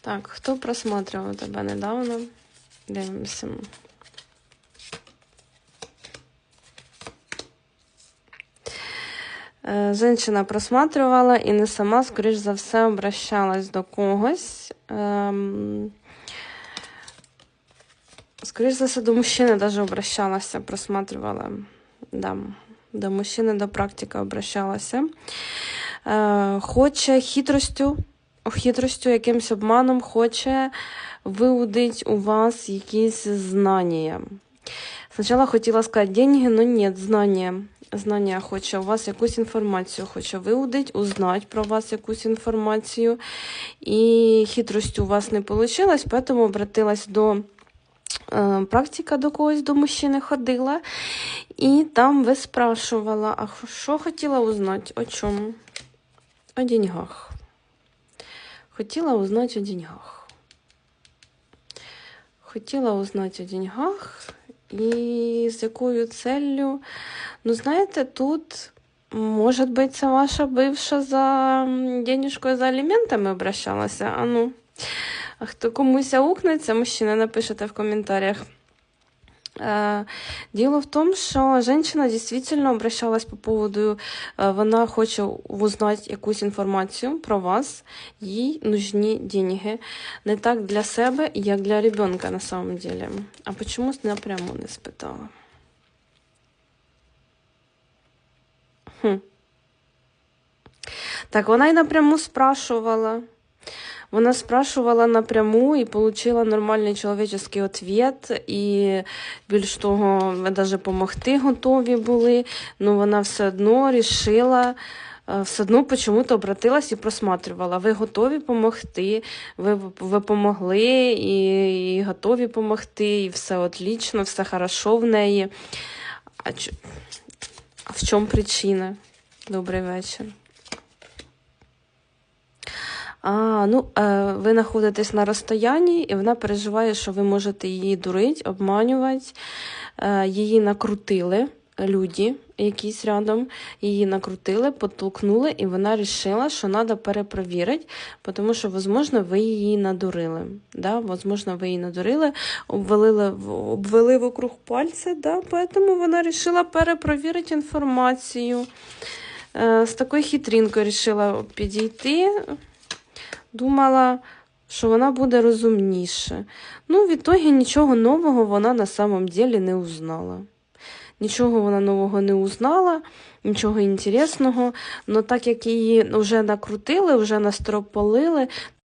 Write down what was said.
Так, хто просматривав тебе недавно? Дивимося. Е, Женщина просматривала і не сама, скоріш за все, обращалась до когось. Ем, Скоріш за все, до мужчини даже обращалася, просматривала. Да, до мужчини, до практика обращалася. Е, Хоче хитростю, хитростю, якимсь обманом, хоче виудить у вас якісь знання. Спочатку хотіла сказати деньги, но ні, знання. Знання хоче у вас якусь інформацію, хоче виудить, узнать про вас якусь інформацію. І хитростю у вас не вийшло, тому обратилась до е, практика до когось до мужчини ходила, і там ви спрашувала, а що хотіла узнати? О чому? О деньгах. Хотіла узнати о деньгах. Хотіла узнати о деньгах. І з якою целью? Ну, знаєте, тут, може бути, ваша бивша за денежкою за аліментами обращалася. А ну, хто комусь аукнеться, мужчина, напишете в коментарях. Е, Діло в тому, що жінка дійсно обращалась по поводу, е, вона хоче узнати якусь інформацію про вас, їй нужні деньги. Не так для себе, як для ребенка на самом деле. А почому напряму не спитала? Хм. Так вона й напряму спрашувала. Вона спрашувала напряму і отримала нормальний чоловічий ответ, і більш того, ви навіть допомогти готові були. Ну вона все одно рішила, е, все одно почему-то обратилась і просматривала. Ви готові допомогти, ви, ви помогли і, і готові допомогти, і все отлично, все хорошо в неї. А, чо- а в чому причина? Добрий вечір. А, ну, е, ви знаходитесь на розстоянні, і вона переживає, що ви можете її дурити, обманювати. Е, її накрутили люди якісь рядом, її накрутили, потолкнули, і вона вирішила, що треба перепровірити, тому що, можливо, ви її надурили. Да? Возможно, ви її надурили, обвели, обвели вокруг пальця, да? тому вона вирішила перепровірити інформацію. Е, з такою хитринкою вирішила підійти. Думала, що вона буде розумніше. Ну, в ітогі нічого нового вона на самом ділі не узнала. Нічого вона нового не узнала, нічого інтересного. але так як її вже накрутили, вже настрополили,